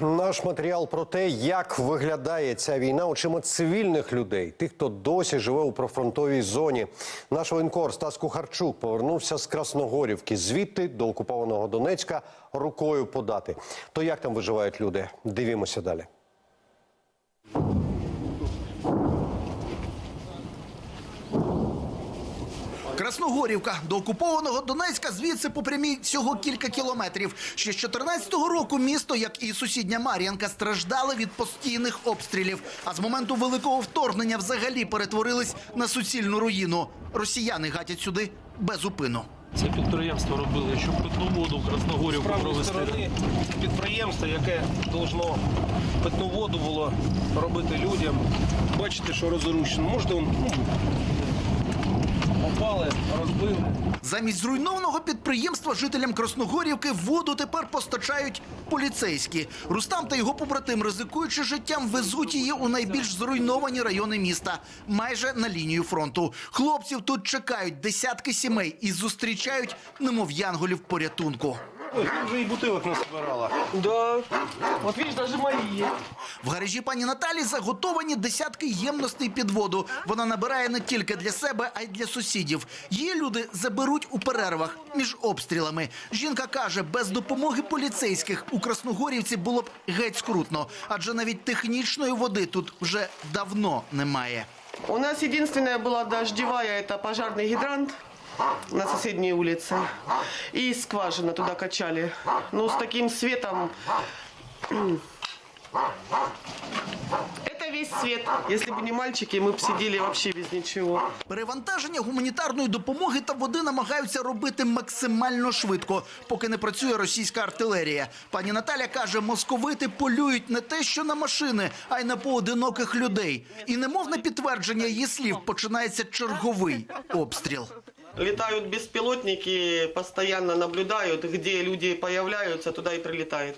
Наш матеріал про те, як виглядає ця війна очима цивільних людей, тих, хто досі живе у профронтовій зоні. Наш воєнкор Стас Кухарчук повернувся з Красногорівки, звідти до окупованого Донецька рукою подати. То як там виживають люди? Дивімося далі. Красногорівка до окупованого Донецька звідси по прямій всього кілька кілометрів. Ще з 14-го року місто, як і сусідня Мар'янка, страждали від постійних обстрілів. А з моменту великого вторгнення взагалі перетворились на суцільну руїну. Росіяни гатять сюди безупину. Це підприємство робили, щоб питну воду в Красногорівку провести. сторони підприємство, яке должно питну воду було робити людям. Бачите, що розрушено. Можете ну, попали, розбили. Замість зруйнованого підприємства жителям Красногорівки воду тепер постачають поліцейські. Рустам та його побратим, ризикуючи життям, везуть її у найбільш зруйновані райони міста, майже на лінію фронту. Хлопців тут чекають десятки сімей і зустрічають, немов янголів порятунку. Ой, тут вже і бутилок насобирала. Да. От видиш, навіть мої. В гаражі пані Наталі заготовані десятки ємностей під воду. Вона набирає не тільки для себе, а й для сусідів. Її люди заберуть у перервах між обстрілами. Жінка каже, без допомоги поліцейських у Красногорівці було б геть скрутно, адже навіть технічної води тут вже давно немає. У нас единственная была дождевая, это пожарный гидрант на соседней улице. И скважина туда качали. Ну, с таким светом... Это весь свет. Если бы не мальчики, мы бы сидели вообще без ничего. Перевантаження гуманітарної допомоги та води намагаються робити максимально швидко, поки не працює російська артилерія. Пані Наталя каже, московити полюють не те, що на машини, а й на поодиноких людей. І немов на підтвердження її слів починається черговий обстріл. Летают беспилотники, постоянно наблюдают, где люди появляются, туда и прилетает.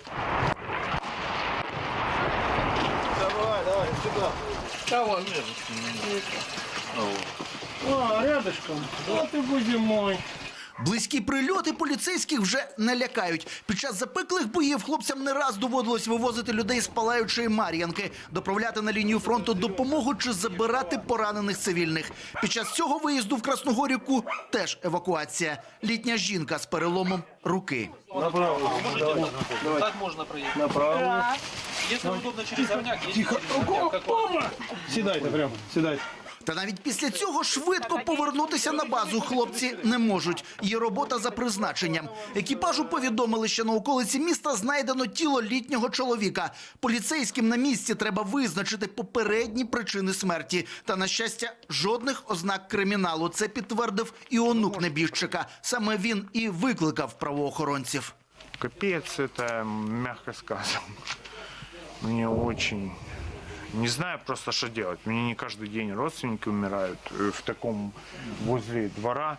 Давай, давай, сюда. А, рядышком. Вот и будем мой. Близькі прильоти поліцейських вже не лякають. Під час запеклих боїв хлопцям не раз доводилось вивозити людей з палаючої Мар'янки, доправляти на лінію фронту допомогу чи забирати поранених цивільних. Під час цього виїзду в Красногорівку теж евакуація. Літня жінка з переломом руки. Направо. Давай. Давай. Так можна проїхати. Направо. Якщо удобно через горняк, вам? Сідайте прямо, сідайте. Та навіть після цього швидко повернутися на базу хлопці не можуть. Є робота за призначенням. Екіпажу повідомили, що на околиці міста знайдено тіло літнього чоловіка. Поліцейським на місці треба визначити попередні причини смерті. Та на щастя, жодних ознак криміналу. Це підтвердив і онук небіжчика. Саме він і викликав правоохоронців. Капец, это мягко сказано. Мне очень Не знаю просто, что делать. Мне не каждый день родственники умирают э, в таком возле двора.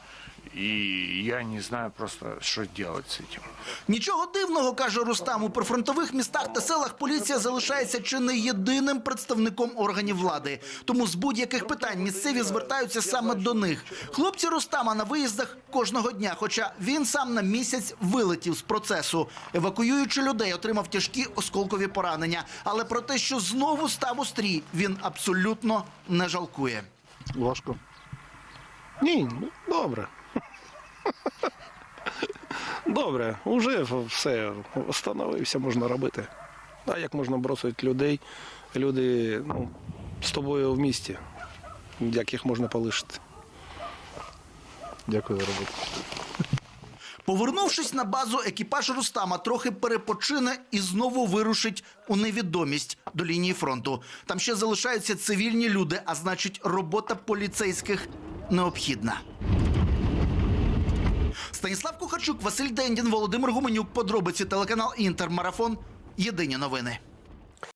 И я не знаю просто, что делать с этим. Нічого дивного, каже Рустам. У прифронтових містах та селах поліція залишається чи не єдиним представником органів влади. Тому з будь-яких питань місцеві звертаються саме до них. Хлопці Рустама на виїздах кожного дня, хоча він сам на місяць вилетів з процесу. Евакуюючи людей, отримав тяжкі осколкові поранення. Але про те, що знову став стрій, він абсолютно не жалкує. Важко. Ні, ну, добре. Добре, вже все, встановився, можна робити. А як можна бросити людей? Люди ну, з тобою в місті, як їх можна полишити. Дякую за роботу. Повернувшись на базу, екіпаж Рустама трохи перепочине і знову вирушить у невідомість до лінії фронту. Там ще залишаються цивільні люди, а значить, робота поліцейських необхідна. Станіслав Кухарчук, Василь Дендін, Володимир Гуменюк. Подробиці телеканал Інтермарафон. Єдині новини.